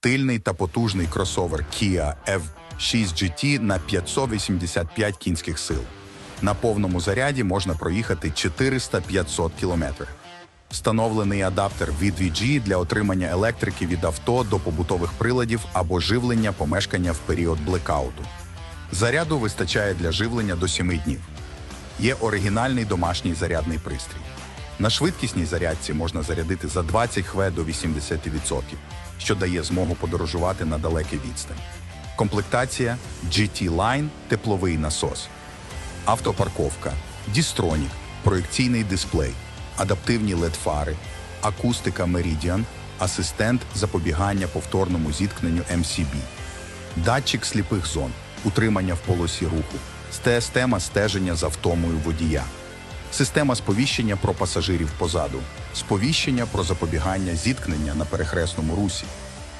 стильний та потужний кросовер Kia F6 GT на 585 кінських сил. На повному заряді можна проїхати 400-500 кілометрів. Встановлений адаптер V2G для отримання електрики від авто до побутових приладів або живлення помешкання в період блекауту. Заряду вистачає для живлення до 7 днів. Є оригінальний домашній зарядний пристрій. На швидкісній зарядці можна зарядити за 20 хв до 80%, що дає змогу подорожувати на далекий відстань. Комплектація GT Line – тепловий насос, автопарковка, дістронік, проекційний дисплей, адаптивні LED-фари, акустика Meridian, асистент запобігання повторному зіткненню MCB, датчик сліпих зон, утримання в полосі руху, система стеження за втомою водія, система сповіщення про пасажирів позаду, сповіщення про запобігання зіткнення на перехресному русі,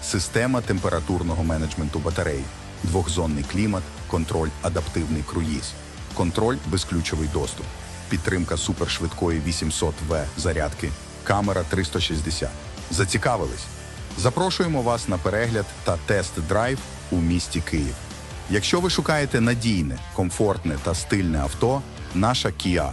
система температурного менеджменту батарей, двохзонний клімат, контроль адаптивний круїз, контроль безключовий доступ, підтримка супершвидкої 800В зарядки, камера 360. Зацікавились? Запрошуємо вас на перегляд та тест-драйв у місті Київ. Якщо ви шукаєте надійне, комфортне та стильне авто, наша Kia